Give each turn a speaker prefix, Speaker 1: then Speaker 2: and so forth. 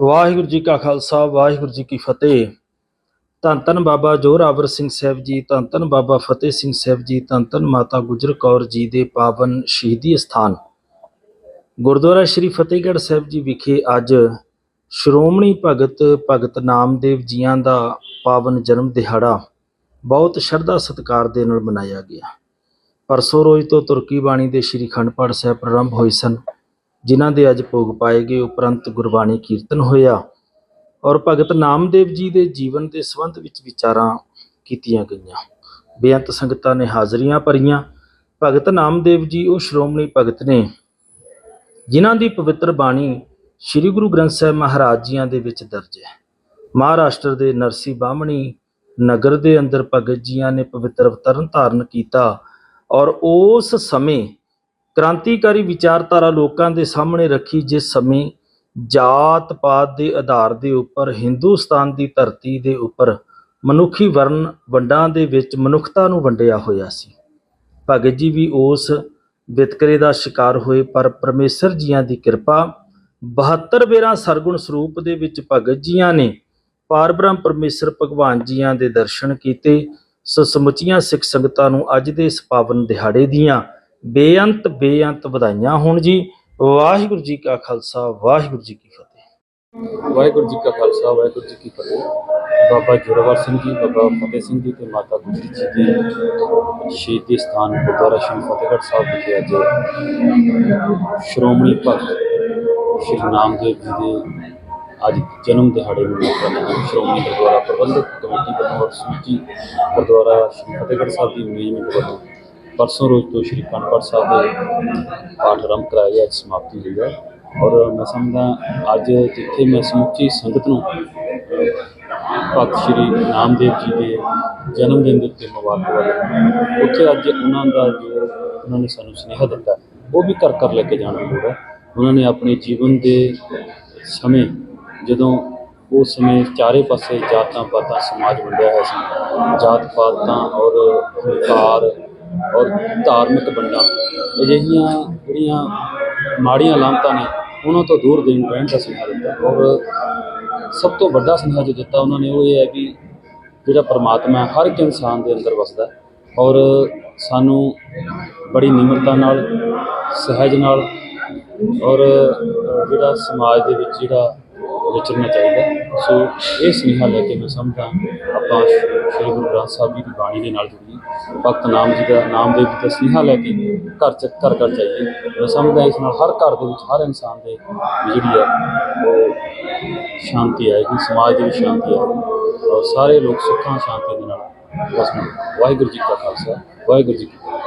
Speaker 1: ਵਾਹਿਗੁਰੂ ਜੀ ਕਾ ਖਾਲਸਾ, ਵਾਹਿਗੁਰੂ ਜੀ ਕੀ ਫਤਿਹ। ਧੰਨ ਧੰਨ ਬਾਬਾ ਜੋਰਾਵਰ ਸਿੰਘ ਸਾਹਿਬ ਜੀ, ਧੰਨ ਧੰਨ ਬਾਬਾ ਫਤਿਹ ਸਿੰਘ ਸਾਹਿਬ ਜੀ, ਧੰਨ ਧੰਨ ਮਾਤਾ ਗੁਜਰ ਕੌਰ ਜੀ ਦੇ ਪਾਵਨ ਸ਼ਹੀਦੀ ਸਥਾਨ ਗੁਰਦੁਆਰਾ ਸ੍ਰੀ ਫਤਿਹਗੜ੍ਹ ਸਾਹਿਬ ਜੀ ਵਿਖੇ ਅੱਜ ਸ਼੍ਰੋਮਣੀ ਭਗਤ ਭਗਤ ਨਾਮਦੇਵ ਜੀਆਂ ਦਾ ਪਾਵਨ ਜਨਮ ਦਿਹਾੜਾ ਬਹੁਤ ਸ਼ਰਧਾ ਸਤਿਕਾਰ ਦੇ ਨਾਲ ਮਨਾਇਆ ਗਿਆ। ਪਰਸੋਂ ਰੋਜ਼ ਤੋਂ ਤੁਰਕੀ ਬਾਣੀ ਦੇ ਸ੍ਰੀ ਖੰਡ ਪਾਠ ਸਾਹਿਬ ਪ੍ਰਾਰੰਭ ਹੋਏ ਸਨ। ਜਿਨ੍ਹਾਂ ਦੇ ਅੱਜ ਭੋਗ ਪਾਏ ਗਏ ਉਪਰੰਤ ਗੁਰਬਾਣੀ ਕੀਰਤਨ ਹੋਇਆ ਔਰ ਭਗਤ ਨਾਮਦੇਵ ਜੀ ਦੇ ਜੀਵਨ ਦੇ ਸੰਬੰਧ ਵਿੱਚ ਵਿਚਾਰਾਂ ਕੀਤੀਆਂ ਗਈਆਂ। ਬੇਅੰਤ ਸੰਗਤਾਂ ਨੇ ਹਾਜ਼ਰੀਆਂ ਭਰੀਆਂ। ਭਗਤ ਨਾਮਦੇਵ ਜੀ, ਉਹ ਸ਼੍ਰੋਮਣੀ ਭਗਤ ਨੇ, ਜਿਨ੍ਹਾਂ ਦੀ ਪਵਿੱਤਰ ਬਾਣੀ ਸ੍ਰੀ ਗੁਰੂ ਗ੍ਰੰਥ ਸਾਹਿਬ ਮਹਾਰਾਜ ਜੀਆਂ ਦੇ ਵਿੱਚ ਦਰਜ ਹੈ। ਮਹਾਰਾਸ਼ਟਰ ਦੇ ਨਰਸੀ ਬਾਹਮਣੀ ਨਗਰ ਦੇ ਅੰਦਰ ਭਗਤ ਜੀਆਂ ਨੇ ਪਵਿੱਤਰ ਅਵਤਰਨ ਧਾਰਨ ਕੀਤਾ ਔਰ ਉਸ ਸਮੇਂ ਕ੍ਰਾਂਤੀਕਾਰੀ ਵਿਚਾਰਧਾਰਾ ਲੋਕਾਂ ਦੇ ਸਾਹਮਣੇ ਰੱਖੀ ਜਿਸ ਸਮੇਂ ਜਾਤ ਪਾਤ ਦੇ ਆਧਾਰ ਦੇ ਉੱਪਰ, ਹਿੰਦੁਸਤਾਨ ਦੀ ਧਰਤੀ ਦੇ ਉੱਪਰ ਮਨੁੱਖੀ ਵਰਨ ਵੰਡਾਂ ਦੇ ਵਿੱਚ ਮਨੁੱਖਤਾ ਨੂੰ ਵੰਡਿਆ ਹੋਇਆ ਸੀ। ਭਗਤ ਜੀ ਵੀ ਉਸ ਵਿਤਕਰੇ ਦਾ ਸ਼ਿਕਾਰ ਹੋਏ, ਪਰ ਪਰਮੇਸ਼ਰ ਜੀਆਂ ਦੀ ਕਿਰਪਾ 72 ਬੇਰਾ ਸਰਗੁਣ ਸਰੂਪ ਦੇ ਵਿੱਚ ਭਗਤ ਜੀਆਂ ਨੇ ਪਾਰਬ੍ਰਹਮ ਪਰਮੇਸ਼ਰ ਭਗਵਾਨ ਜੀਆਂ ਦੇ ਦਰਸ਼ਨ ਕੀਤੇ। ਸੋ ਸਮੁੱਚੀਆਂ ਸਿੱਖ ਸੰਗਤਾਂ ਨੂੰ ਅੱਜ ਦੇ ਇਸ ਪਾਵਨ ਦਿਹਾੜੇ ਦੀਆਂ ਬੇਅੰਤ ਬੇਅੰਤ ਵਧਾਈਆਂ ਹੋਣ ਜੀ। ਵਾਹਿਗੁਰੂ ਜੀ ਕਾ ਖਾਲਸਾ, ਵਾਹਿਗੁਰੂ ਜੀ ਕੀ ਫਤਿਹ।
Speaker 2: ਵਾਹਿਗੁਰੂ ਜੀ ਕਾ ਖਾਲਸਾ, ਵਾਹਿਗੁਰੂ ਜੀ ਕੀ ਫਤਿਹ। ਬਾਬਾ ਜੋਰਾਵਰ ਸਿੰਘ ਜੀ, ਬਾਬਾ ਫਤਿਹ ਸਿੰਘ ਜੀ ਤੇ ਮਾਤਾ ਗੁਜਰੀ ਜੀ ਦੇ ਸ਼ਹੀਦੀ ਸਥਾਨ ਗੁਰਦੁਆਰਾ ਸ਼੍ਰੀ ਫਤਿਹਗੜ੍ਹ ਸਾਹਿਬ ਵਿਖੇ ਅੱਜ ਸ਼੍ਰੋਮਣੀ ਭਗਤ ਸ਼੍ਰੀ ਨਾਮਦੇਵ ਜੀ ਦੇ ਅੱਜ ਜਨਮ ਦਿਹਾੜੇ ਨੂੰ ਮੌਕਾ ਮਿਲਿਆ ਸ਼੍ਰੋਮਣੀ ਗੁਰਦੁਆਰਾ ਪ੍ਰਬੰਧਕ ਕਮੇਟੀ ਵੱਲੋਂ ਔਰ ਗੁਰਦੁਆਰਾ ਸ਼੍ਰੀ ਫਤਿਹਗੜ੍ਹ ਸਾਹਿਬ ਦੀ ਮੇਨ ਵੱਲੋਂ ਪਰਸੋਂ ਰੋਜ਼ ਤੋਂ ਸ਼੍ਰੀ ਅਖੰਡ ਪਾਠ ਸਾਹਿਬ ਦੇ ਪਾਠ ਆਰੰਭ ਕਰਾਇਆ ਗਿਆ, ਅੱਜ ਸਮਾਪਤੀ ਹੋਈ ਹੈ। ਔਰ ਮੈਂ ਸਮਝਦਾ ਅੱਜ ਜਿੱਥੇ ਮੈਂ ਸਮੁੱਚੀ ਸੰਗਤ ਨੂੰ ਭਗਤ ਸ਼੍ਰੀ ਨਾਮਦੇਵ ਜੀ ਦੇ ਜਨਮ ਦਿਨ ਦੇ ਉੱਤੇ ਮੁਬਾਰਕਬਾਦ ਉੱਥੇ ਅੱਜ ਉਹਨਾਂ ਦਾ ਜੋ ਉਹਨਾਂ ਨੇ ਸਾਨੂੰ ਸੁਨੇਹਾ ਦਿੱਤਾ, ਉਹ ਵੀ ਘਰ ਘਰ ਲੈ ਕੇ ਜਾਣਾ ਲੋੜ ਹੈ। ਉਹਨਾਂ ਨੇ ਆਪਣੇ ਜੀਵਨ ਦੇ ਸਮੇਂ, ਜਦੋਂ ਉਸ ਸਮੇਂ ਚਾਰੇ ਪਾਸੇ ਜਾਤਾਂ ਪਾਤਾਂ ਸਮਾਜ ਵੰਡਿਆ ਹੋਇਆ ਸੀ ਜਾਤ ਪਾਤਾਂ ਔਰ ਹੰਕਾਰ ਔਰ ਧਾਰਮਿਕ ਵੰਡਾਂ। ਅਜਿਹੀਆਂ ਜਿਹੜੀਆਂ ਮਾੜੀਆਂ ਲਾਮਤਾਂ ਨੇ, ਉਹਨਾਂ ਤੋਂ ਦੂਰ ਦੇਣ ਰਹਿਣ ਦਾ ਸੁਨੇਹਾ ਦਿੱਤਾ। ਔਰ ਸਭ ਤੋਂ ਵੱਡਾ ਸੁਨੇਹਾ ਜੋ ਦਿੱਤਾ ਉਹਨਾਂ ਨੇ, ਉਹ ਇਹ ਹੈ ਕਿ ਜਿਹੜਾ ਪਰਮਾਤਮਾ ਹਰ ਇੱਕ ਇਨਸਾਨ ਦੇ ਅੰਦਰ ਵਸਦਾ ਔਰ ਸਾਨੂੰ ਬੜੀ ਨਿਮਰਤਾ ਨਾਲ, ਸਹਿਜ ਨਾਲ ਔਰ ਜਿਹੜਾ ਸਮਾਜ ਦੇ ਵਿੱਚ ਜਿਹੜਾ ਵਿਚਰਨਾ ਚਾਹੀਦਾ ਸੋ ਇਹ ਸੁਨੇਹਾ ਲੈ ਕੇ ਮੈਂ ਸਮਝਦਾ ਆਪਾਂ ਸ਼੍ਰੀ ਗੁਰੂ ਗ੍ਰੰਥ ਸਾਹਿਬ ਜੀ ਦੀ ਬਾਣੀ ਦੇ ਨਾਲ ਜੁੜੀਏ। ਭਗਤ ਨਾਮ ਜੀ ਦਾ ਨਾਮ ਦੇ ਵਿੱਚ ਸੁਨੇਹਾ ਲੈ ਕੇ ਘਰ ਚ ਘਰ ਘਰ ਜਾਈਏ। ਮੈਂ ਸਮਝਦਾ ਇਸ ਨਾਲ ਹਰ ਘਰ ਦੇ ਵਿੱਚ ਹਰ ਇਨਸਾਨ ਦੇ ਜਿਹੜੀ ਆ ਉਹ ਸ਼ਾਂਤੀ ਆਏਗੀ, ਸਮਾਜ ਦੇ ਵਿੱਚ ਸ਼ਾਂਤੀ ਆਏਗੀ ਔਰ ਸਾਰੇ ਲੋਕ ਸੁੱਖਾਂ ਸ਼ਾਂਤੀ ਦੇ ਨਾਲ ਵਸਣ ਵਾਹਿਗੁਰੂ ਜੀ ਕਾ ਖਾਲਸਾ, ਵਾਹਿਗੁਰੂ ਜੀ ਕੀ ਫਤਿਹ।